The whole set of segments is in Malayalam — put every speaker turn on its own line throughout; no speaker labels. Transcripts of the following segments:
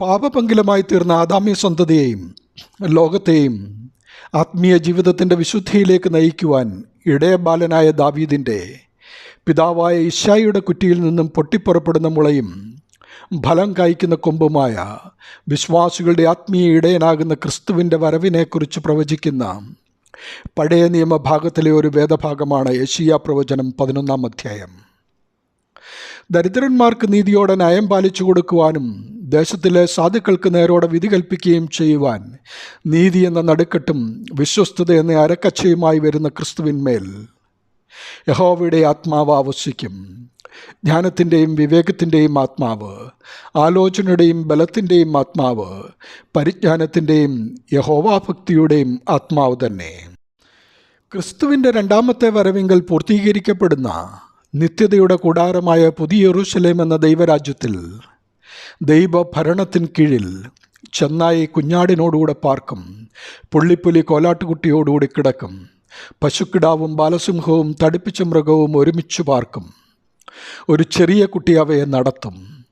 പാപപങ്കിലമായി തീർന്ന ആദാമ്യ സന്തതിയെയും ലോകത്തെയും ആത്മീയ ജീവിതത്തിന്റെ വിശുദ്ധിയിലേക്ക് നയിക്കുവാൻ ഇടയബാലനായ ദാവീദിന്റെ പിതാവായ ഇഷായിയുടെ കുറ്റിയിൽ നിന്നും പൊട്ടിപ്പുറപ്പെടുന്ന മുളയും ഫലം കായ്ക്കുന്ന കൊമ്പുമായ വിശ്വാസികളുടെ ആത്മീയ ഇടയനാകുന്ന ക്രിസ്തുവിന്റെ വരവിനെക്കുറിച്ച് പ്രവചിക്കുന്ന പഴയ നിയമഭാഗത്തിലെ ഒരു വേദഭാഗമാണ് ഏഷ്യ പ്രവചനം പതിനൊന്നാം അധ്യായം. ദരിദ്രന്മാർക്ക് നീതിയോടെ നയം പാലിച്ചു കൊടുക്കുവാനും ദേശത്തിലെ സാധുക്കൾക്ക് നേരോടെ വിധി കൽപ്പിക്കുകയും ചെയ്യുവാൻ നീതി എന്ന നടുക്കെട്ടും വിശ്വസ്തത എന്ന അരക്കച്ചയുമായി വരുന്ന ക്രിസ്തുവിന്മേൽ യഹോവയുടെ ആത്മാവ് ആവശ്യിക്കും ജ്ഞാനത്തിന്റെയും വിവേകത്തിന്റെയും ആത്മാവ് ആലോചനയുടെയും ബലത്തിന്റെയും ആത്മാവ് പരിജ്ഞാനത്തിന്റെയും യഹോവാഭക്തിയുടെയും ആത്മാവ് തന്നെ. ക്രിസ്തുവിന്റെ രണ്ടാമത്തെ വരവിങ്കൽ പൂർത്തീകരിക്കപ്പെടുന്ന നിത്യതയുടെ കൂടാരമായ പുതിയ എറുശലേം എന്ന ദൈവരാജ്യത്തിൽ ദൈവഭരണത്തിൻ കീഴിൽ ചെന്നായി കുഞ്ഞാടിനോടുകൂടെ പാർക്കും. പുള്ളിപ്പുലി കോലാട്ടുകുട്ടിയോടുകൂടി കിടക്കും. പശുക്കിടാവും ബാലസിംഹവും തടിപ്പിച്ച മൃഗവും ഒരുമിച്ച് പാർക്കും. ഒരു ചെറിയ കുട്ടി അവയെ നടത്തും.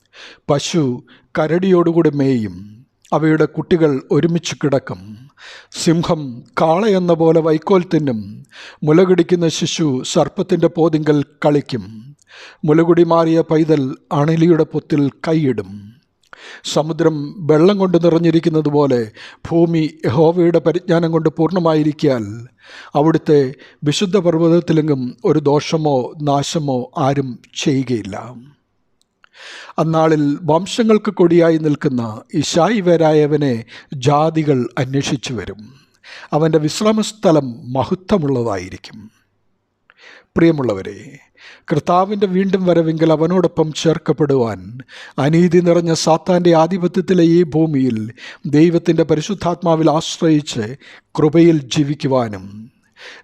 പശു കരടിയോടുകൂടി മേയും. അവയുടെ കുട്ടികൾ ഒരുമിച്ച് കിടക്കും. സിംഹം കാളയെന്ന പോലെ വൈക്കോൽ തിന്നും. മുലകിടിക്കുന്ന ശിശു സർപ്പത്തിന്റെ പോതിങ്കൽ കളിക്കും. മുലകുടി മാറിയ പൈതൽ അണലിയുടെ പൊത്തിൽ കൈയിടും. സമുദ്രം വെള്ളം കൊണ്ട് നിറഞ്ഞിരിക്കുന്നത് പോലെ ഭൂമി യഹോവയുടെ പരിജ്ഞാനം കൊണ്ട് പൂർണമായിരിക്കാൽ അവിടുത്തെ വിശുദ്ധ പർവതത്തിലെങ്കും ഒരു ദോഷമോ നാശമോ ആരും ചെയ്യുകയില്ല. അന്നാളിൽ വംശങ്ങൾക്ക് കൊടിയായി നിൽക്കുന്ന ഇശായിവരായവനെ ജാതികൾ അന്വേഷിച്ചു വരും. അവന്റെ വിശ്രമസ്ഥലം മഹത്വമുള്ളതായിരിക്കും. പ്രിയമുള്ളവരെ കർത്താവിന്റെ വീണ്ടും വരവെങ്കിൽ അവനോടൊപ്പം ചേർക്കപ്പെടുവാൻ അനീതി നിറഞ്ഞ സാത്താന്റെ ആധിപത്യത്തിലെ ഈ ഭൂമിയിൽ ദൈവത്തിന്റെ പരിശുദ്ധാത്മാവിൽ ആശ്രയിച്ച് കൃപയിൽ ജീവിക്കുവാനും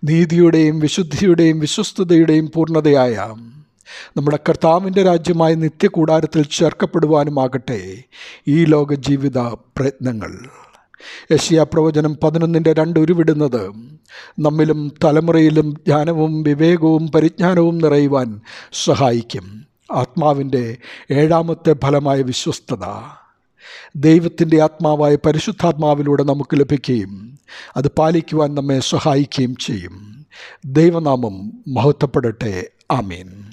നീതിയുടെയും വിശുദ്ധിയുടെയും വിശ്വസ്തതയുടെയും പൂർണതയായ നമ്മുടെ കർത്താവിന്റെ രാജ്യമായ നിത്യകൂടാരത്തിൽ ചേർക്കപ്പെടുവാനുമാകട്ടെ ഈ ലോക ജീവിത പ്രയത്നങ്ങൾ. യശിയ പ്രവചനം പതിനൊന്നിന്റെ രണ്ട് ഉരുവിടുന്നത്. നമ്മിലും തലമുറയിലും ജ്ഞാനവും വിവേകവും പരിജ്ഞാനവും നിറയുവാൻ സഹായിക്കും. ആത്മാവിന്റെ ഏഴാമത്തെ ഫലമായ വിശ്വസ്തത. ദൈവത്തിന്റെ ആത്മാവായ പരിശുദ്ധാത്മാവിലൂടെ നമുക്ക് ലഭിക്കുകയും അത് പാലിക്കുവാൻ നമ്മെ സഹായിക്കുകയും ചെയ്യും. ദൈവനാമം മഹത്വപ്പെടട്ടെ. ആമീൻ.